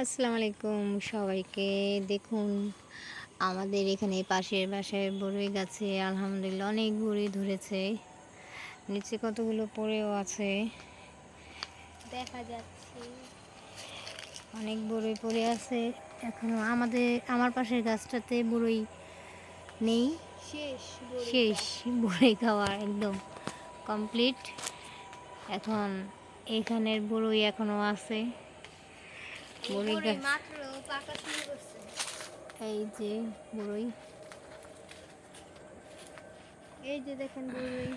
আসসালামু আলাইকুম সবাইকে। দেখুন আমাদের এখানে পাশের বাসায় বড়ই গাছে আলহামদুলিল্লাহ অনেক বড়ি ধরেছে। নিচে কতগুলো পড়েও আছে? দেখা যাচ্ছে। অনেক বড়ই পড়ে আছে। এখনও আমাদের আমার পাশের গাছটাতে বড়ই নেই। শেষ শেষ বড়ই খাওয়া একদম কমপ্লিট। এখন এখানের বড়ই এখনও আছে। বড়ই গাছ। এই যে বড়ই এই যে দেখেন বড়ই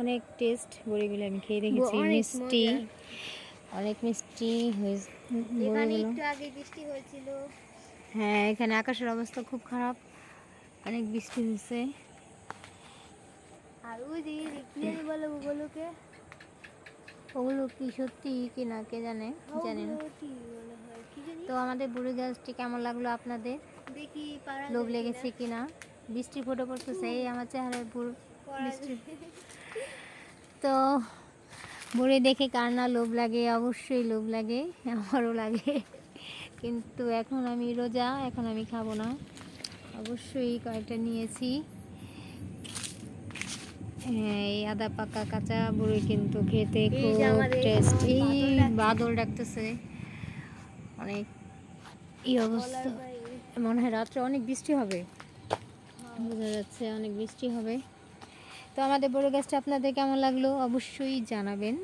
অনেক টেস্ট বড়িগুলো আমি খেয়ে দেখেছি মিষ্টি। অনেক মিষ্টি হয়েছে একটু আগে বৃষ্টি হয়েছিল। হ্যাঁ এখানে আকাশের অবস্থা খুব খারাপ। অনেক বৃষ্টি হয়েছে। আর ওই যে কি বলে ওগুলোকে? ওগুলো কি সত্যি কি না কে জানে জানি না। তো আমাদের বুড়ি গাছটি কেমন লাগল আপনাদের? দেখি লোভ লেগেছে কিনা। বৃষ্টি ফোটো পড়তেছে এই আমার চেহারায় পুরো বৃষ্টি। তো বুড়ি দেখে কার না লোভ লাগে? অবশ্যই লোভ লাগে আমারও লাগে। কিন্তু এখন আমি রোজা এখন আমি খাব না। অবশ্যই কয়েকটা নিয়েছি। এই আদা পাকা কাঁচা বুড়ি কিন্তু খেতে খুব টেস্টি বাদল ডাকতেছে। অনেক এই অবস্থা। মনে হয় রাত্রে অনেক বৃষ্টি হবে। বোঝা যাচ্ছে অনেক বৃষ্টি হবে। তো আমাদের বড় গাছটা আপনাদের কেমন লাগল অবশ্যই জানাবেন।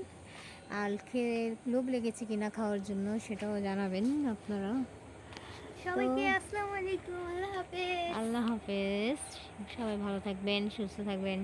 আর খেয়ে লোভ লেগেছে কিনা খাওয়ার জন্য সেটাও জানাবেন আপনারা। সবাইকে আসসালামু আলাইকুম আল্লাহ হাফেজ। আল্লাহ হাফেজ। সবাই ভালো থাকবেন সুস্থ থাকবেন।